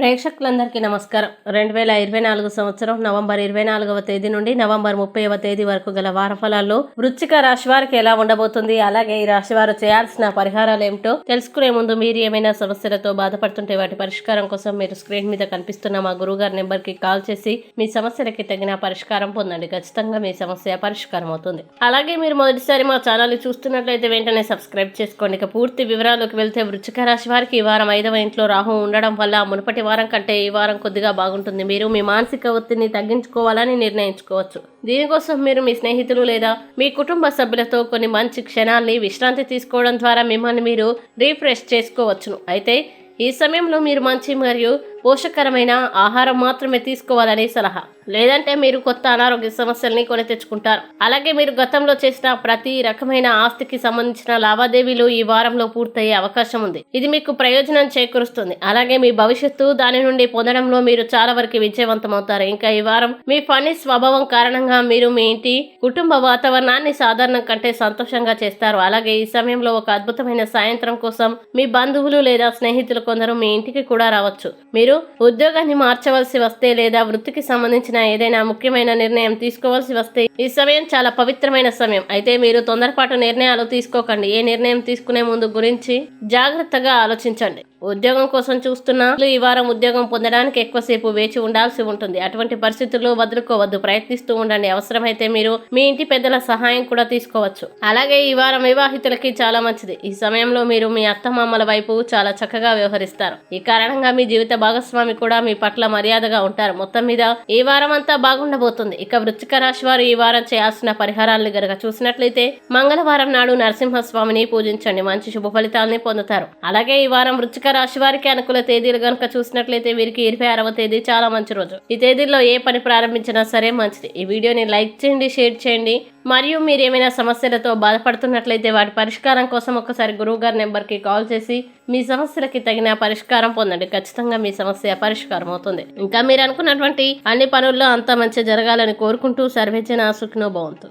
ప్రేక్షకులందరికీ నమస్కారం. రెండు వేల ఇరవై నాలుగు సంవత్సరం నవంబర్ ఇరవై నాలుగవ తేదీ నుండి నవంబర్ ముప్పైవ తేదీ వరకు గల వారఫలాల్లో వృచ్చిక రాశి వారికి ఎలా ఉండబోతుంది అలాగే ఈ రాశి వారు చేయాల్సిన పరిహారాలు ఏమిటో తెలుసుకునే ముందు మీరు ఏమైనా సమస్యలతో బాధపడుతుంటే వాటి పరిష్కారం కోసం మీరు స్క్రీన్ మీద కనిపిస్తున్న మా గురువుగారి నెంబర్కి కాల్ చేసి మీ సమస్యలకి తగిన పరిష్కారం పొందండి. ఖచ్చితంగా మీ సమస్య పరిష్కారం అవుతుంది. అలాగే మీరు మొదటిసారి మా ఛానల్ చూస్తున్నట్లయితే వెంటనే సబ్స్క్రైబ్ చేసుకోండి. ఇక పూర్తి వివరాలకు వెళ్తే వృచ్చిక రాశి వారికి ఈ వారం ఐదవ ఇంట్లో రాహు ఉండడం వల్ల మునుపటి వారం కంటే ఈ వారం కొద్దిగా బాగుంటుంది. మీరు మీ మానసిక ఒత్తిడిని తగ్గించుకోవాలని నిర్ణయించుకోవచ్చు. దీనికోసం మీరు మీ స్నేహితులు లేదా మీ కుటుంబ సభ్యులతో కొన్ని మంచి క్షణాల్ని విశ్రాంతి తీసుకోవడం ద్వారా మిమ్మల్ని మీరు రీఫ్రెష్ చేసుకోవచ్చును అయితే ఈ సమయంలో మీరు మంచి మరియు పోషకరమైన ఆహారం మాత్రమే తీసుకోవాలని సలహా. లేదంటే మీరు కొత్త అనారోగ్య సమస్యల్ని కొని తెచ్చుకుంటారు. అలాగే మీరు గతంలో చేసిన ప్రతి రకమైన ఆస్తికి సంబంధించిన లావాదేవీలు ఈ వారంలో పూర్తయ్యే అవకాశం ఉంది. ఇది మీకు ప్రయోజనం చేకూరుస్తుంది. అలాగే మీ భవిష్యత్తు దాని నుండి పొందడంలో మీరు చాలా వరకు విజయవంతమవుతారు. ఇంకా ఈ వారం మీ ఫనీ స్వభావం కారణంగా మీరు మీ ఇంటి కుటుంబ వాతావరణాన్ని సాధారణం కంటే సంతోషంగా చేస్తారు. అలాగే ఈ సమయంలో ఒక అద్భుతమైన సాయంత్రం కోసం మీ బంధువులు లేదా స్నేహితులు కొందరు మీ ఇంటికి కూడా రావచ్చు. మీరు మీరు ఉద్యోగాన్ని మార్చవలసి వస్తే లేదా వృత్తికి సంబంధించిన ఏదైనా ముఖ్యమైన నిర్ణయం తీసుకోవాల్సి వస్తే ఈ సమయం చాలా పవిత్రమైన సమయం. అయితే మీరు తొందరపాటు నిర్ణయాలు తీసుకోకండి. ఏ నిర్ణయం తీసుకునే ముందు గురించి జాగ్రత్తగా ఆలోచించండి. ఉద్యోగం కోసం చూస్తున్నా ఈ వారం ఉద్యోగం పొందడానికి ఎక్కువసేపు వేచి ఉండాల్సి ఉంటుంది. అటువంటి పరిస్థితుల్లో వదులుకోవద్దు. ప్రయత్నిస్తూ ఉండండి. అవసరమైతే మీరు మీ ఇంటి పెద్దల సహాయం కూడా తీసుకోవచ్చు. అలాగే ఈ వారం వివాహితులకి చాలా మంచిది. ఈ సమయంలో మీరు మీ అత్తమామల వైపు చాలా చక్కగా వ్యవహరిస్తారు. ఈ కారణంగా మీ జీవిత భాగస్వామి కూడా మీ పట్ల మర్యాదగా ఉంటారు. మొత్తం మీద ఈ వారం అంతా బాగుండబోతుంది. ఇక వృశ్చిక రాశి వారు ఈ వారం చేయాల్సిన పరిహారాలను గనక చూసినట్లయితే మంగళవారం నాడు నరసింహస్వామిని పూజించండి. మంచి శుభ ఫలితాలని పొందుతారు. అలాగే ఈ వారం వృశ్చిక రాశి వారికి అనుకూల తేదీలు కనుక చూసినట్లయితే వీరికి ఇరవై ఆరవ తేదీ చాలా మంచి రోజు. ఈ తేదీల్లో ఏ పని ప్రారంభించినా సరే మంచిది. ఈ వీడియోని లైక్ చేయండి షేర్ చేయండి. మరియు మీరు ఏమైనా సమస్యలతో బాధపడుతున్నట్లయితే వాటి పరిష్కారం కోసం ఒకసారి గురువు గారి నెంబర్కి కాల్ చేసి మీ సమస్యలకి తగిన పరిష్కారం పొందండి. ఖచ్చితంగా మీ సమస్య పరిష్కారం అవుతుంది. ఇంకా మీరు అనుకున్నటువంటి అన్ని పనుల్లో అంతా మంచి జరగాలని కోరుకుంటూ సర్వేచన సుఖినో బాగుంటుంది